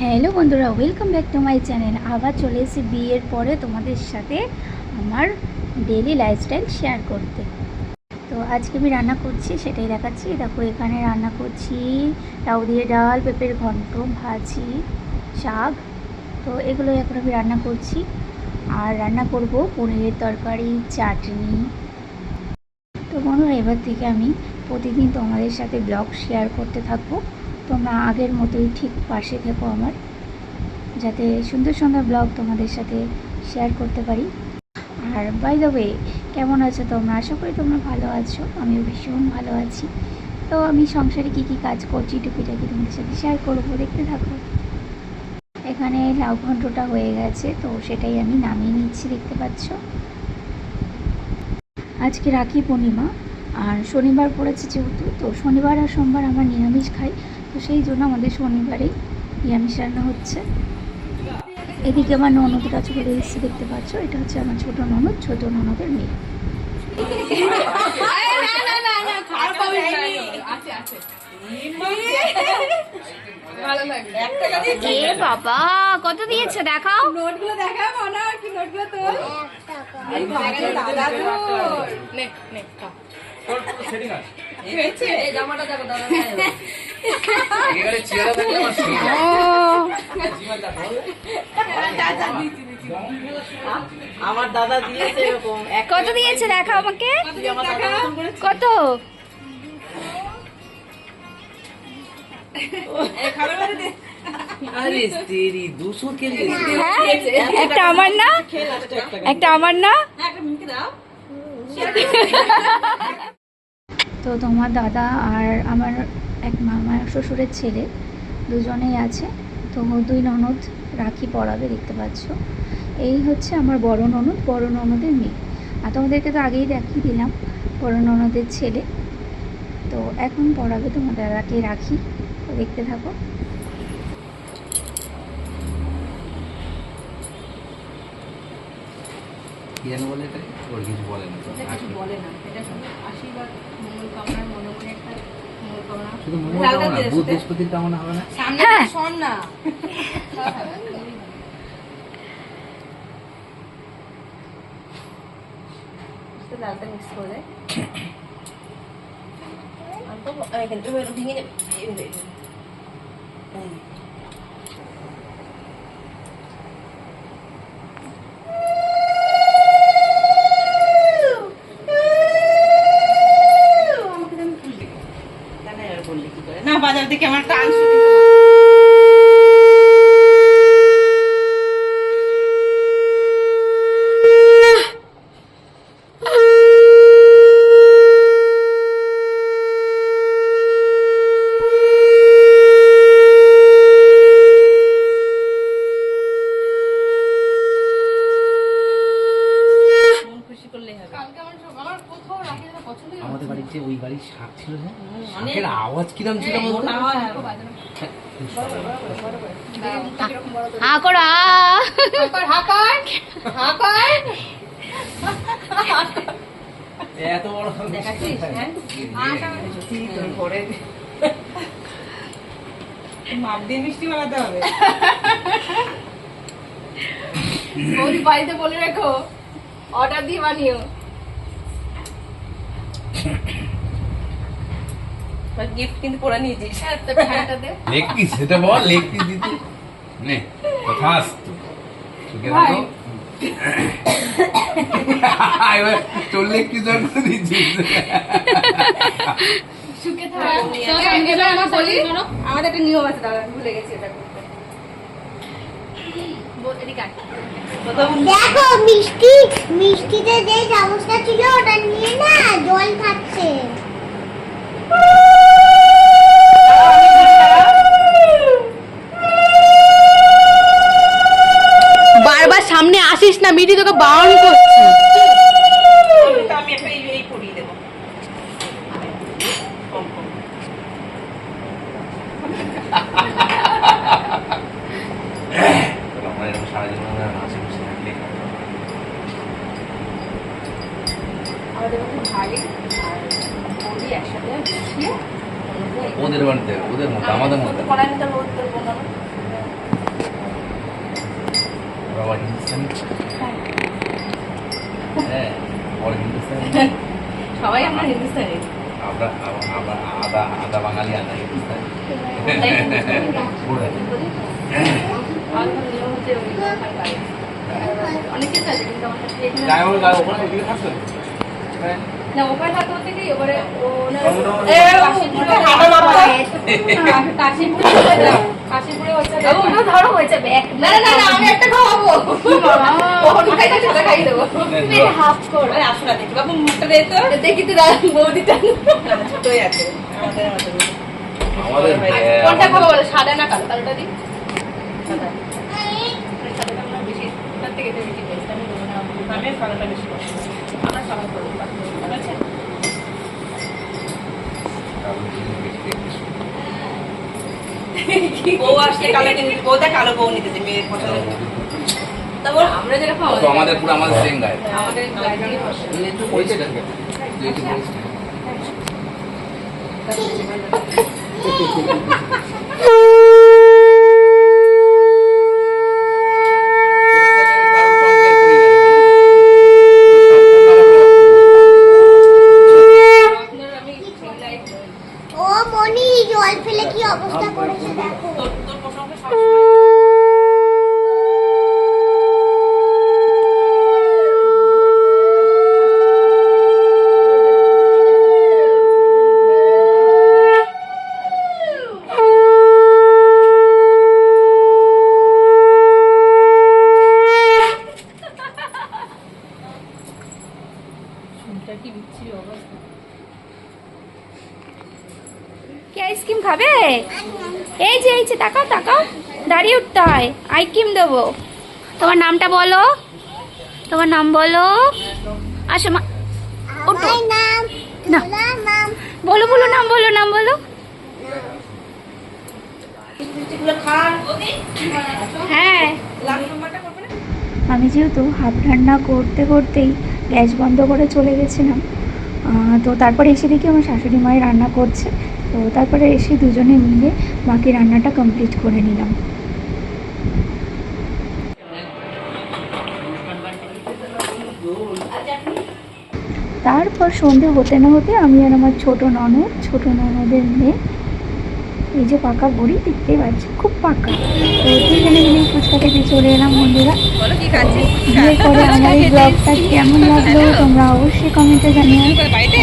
Hello বন্ধুরা welcome back to my channel আবার চলে এসেছি বিয়ের পরে তোমাদের সাথে আমার ডেলি লাইফস্টাইল শেয়ার করতে। তো আজকে আমি রান্না করছি, সেটাই দেখাচ্ছি। দেখো, এখানে রান্না করছি লাউ দিয়ে ডাল, পেঁপের ঘন্ট, ভাজি, শাক। তো এগুলো এখন আমি রান্না করছি। আর রান্না করব পনিরের তরকারি, চাটনি। তো বন্ধুরা, এবার থেকে আমি প্রতিদিন তোমাদের সাথে ব্লগ শেয়ার করতে থাকব। তোমরা আগের মতোই ঠিক পাশে থেকো আমার, যাতে সুন্দর সুন্দর ব্লগ তোমাদের সাথে শেয়ার করতে পারি। আর বাই দ্য ওয়ে কেমন আছো তোমরা? আশা করি তোমরা ভালো আছো, আমিও ভীষণ ভালো আছি। তো আমি সংসারে কী কী কাজ করছি টুকিটাকি তোমাদের সাথে শেয়ার করব, দেখতে থাকো। এখানে লাউ ঘন্টটা হয়ে গেছে, তো সেটাই আমি নামিয়ে নিচ্ছি, দেখতে পাচ্ছ। আজকে রাখি পূর্ণিমা, আর শনিবার পড়েছে যেহেতু, তো শনিবার আর সোমবার আমরা নিরামিষ খাই। তো সেই জন্য আমাদের শনিবারেই নিরামিষ রান্না হচ্ছে এদিকে আমার ননদ কাছে করে এসেছি দেখতে পাচ্ছ এটা হচ্ছে আমার ছোট ননদ ছোট ননদের মেয়ে এ বাবা কত দিয়েছে দেখাও নোটগুলো দেখা মনে কি নোটগুলো তোর এই ভালো দাদা তোর নে নে আমার দাদা দিয়েছে এরকম। কত দিয়েছে দেখা আমাকে? কত হ্যাঁ একটা আমার না? একটা একটা আমার না? দাও। তো তোমার দাদা আর আমার এক মামা শ্বশুরের ছেলে দুজনেই আছে। তো দুই ননদ রাখি পড়াবে, দেখতে পাচ্ছ। এই হচ্ছে আমার বড় ননদ, বড় ননদের মেয়ে। আর তোমাদেরকে তো আগেই দেখিয়ে দিলাম, বড় ননদের ছেলে। তো এখন পড়াবে তোমার দাদাকে রাখি। দেখতে থাকো। কি বলে? ওর কিছু বলে না। তো। কিছু বলে না। এটা শুধু আশীর্বাদ মঙ্গল কামনার মনে মনে একটা মঙ্গল কামনা। শুধু মঙ্গল কামনা, বুধ বৃহস্পতির কামনা হবে না? সামনে হ্যাঁ। শোন না। লালটা মিক্স করে অল্প ভেঙে যাবে এই যে, এই যে। জানে আর বললি কি থেকে আমার টান শুনি মন খুশি করলেই হবে কালকে আমার সব- আমার কোথাও রাখি দাদা পছন্দ আমাদের বাড়ির যে ওই বাড়ির শাক ছিল যে অনেক- শাকের আওয়াজ কিরম ছিল হয় এত বড় হ্যাঁ। মাপ দিয়ে মিষ্টি বানাতে হবে। বৌদি বাড়িতে বলে রেখো অর্ডার দিয়ে বানিও। গিফট কিন্তু পরে নিয়েছিস ফ্যানটা দে। লেগ পিস সেটা বল লেগ পিস দিতে। নে কথা আসতো সুখে থাকো এবার তোর লেগ পিস আর দিচ্ছিস সুখে থাক। এবার আমার বলি আমাদের একটা নিয়ম আছে দাদা ভুলে গেছি এটা দেখো মিষ্টি মিষ্টিতে যে চামচটা ছিল ওটা নিয়ে না জল খাচ্ছে। মিটি তোকে বারণ করছি। আমি একটা এই দেবো ওদের বাড়িতে ওদের মধ্যে আমাদের মধ্যে কড়াই নিতে রোদ দেবো না হিন্দুস্তানি হ্যাঁ হিন্দুস্তানি সবাই আমরা হিন্দুস্তানি আমরা আমরা আদা আদা বাঙালি আদা হিন্দুস্তানি। অনেক কিছু আছে কিন্তু আমার ওখানে থাকতো হ্যাঁ না ওখানে থাকতে এবারে ওনার কাশীপুরে মারতো। কাশীপুরে হচ্ছে হচ্ছে ধরো হয়েছে ব্যাগ না না না না, আমি একটা খাওয়াবো। ওখানে খাইতে সেটা খাই দেবো। তুমি হাফ করো। ওই আসো না দেখি বাবু মুখটা দে তো। দেখি তো বৌদিটা ছোটই আছে। আমাদের আমাদের। আমাদের কোনটা খাব বলো সাদা না কালো? কালোটা দিই। আমার বউ আসলে কালো কিনবি বউটা কালো বউ নিতেছে মেয়ের পছন্দ তারপর আমরা তো আমাদের পুরো আমাদের সেম গায়ে আমাদের গায়ে একটু পরিচয় দেখবে একটু পরিচয় ও মনি জল ফেলে কি অবস্থা করেছে দেখো তোর তোর প্রসঙ্গে সবসময় কি বিচ্ছিরি অবস্থা কি আইসক্রিম খাবে? এই যে এই যে তাকাও তাকাও। দাঁড়িয়ে উঠতে হয়। আইসক্রিম দেবো। তোমার নামটা বলো। তোমার নাম বলো। আসো মা। ওঠো। না। বলো বলো নাম বলো নাম বলো। হ্যাঁ। আমি যেহেতু হাফ রান্না করতে করতেই গ্যাস বন্ধ করে চলে গেছিলাম তো তারপরে এসে দেখি আমার শাশুড়ি মায়ের রান্না করছে। তো তারপরে এসে দুজনে মিলে বাকি রান্নাটা কমপ্লিট করে নিলাম। তারপর সন্ধে হতে না হতে আমি আর আমার ছোট ননদ ছোট ননদের মেয়ে এই যে পাকা বুড়ি দেখতে পাচ্ছি খুব পাকা। তো দুজনে মিলে ফুচকা খেতে চলে এলাম বন্ধুরা। বলো কি খাচ্ছিস বিয়ে করে আমার এই ব্লগটা কেমন লাগল তোমরা অবশ্যই কমেন্টে জানিও। বাড়িতে?